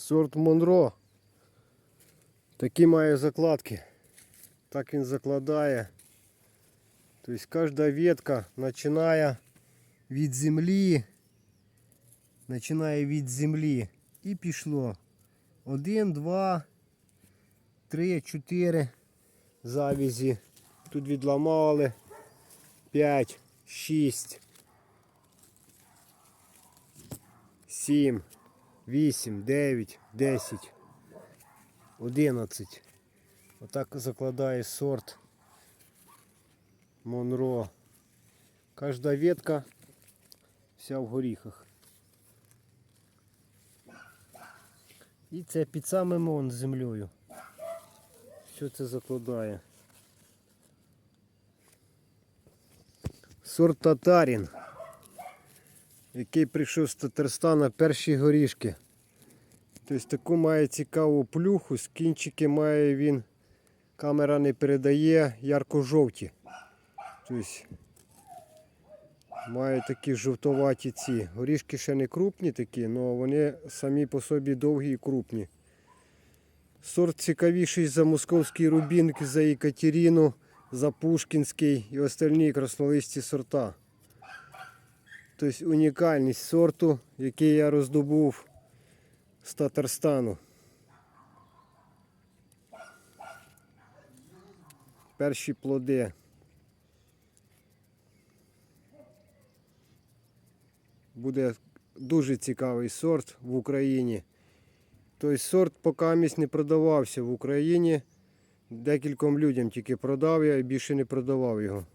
Сорт Монро. Такі має закладки. Так він закладає. Тобто кожна ветка починає від землі. Починає від землі. І пішло. Один, два, три, чотири завізі. Тут відламали. П'ять, шість. Сім, вісім, дев'ять, десять, одинадцять. Отак закладає сорт Монро. Кожна ветка вся в горіхах. І це під самим он землею. Що це закладає? Сорт татарін, який прийшов з Татарстана перші горішки. Тобто таку має цікаву плюху, з кінчики має він, камера не передає, ярко-жовті. Тобто має такі жовтоваті ці. Горішки ще не крупні такі, але вони самі по собі довгі і крупні. Сорт цікавіший за московський рубін, за Екатерину, за Пушкінський і остальні краснолисті сорта. Тобто унікальність сорту, який я роздобув з Татарстану. Перші плоди. Буде дуже цікавий сорт в Україні. Той сорт поки не продавався в Україні. Декільком людям тільки продав я і більше не продавав його.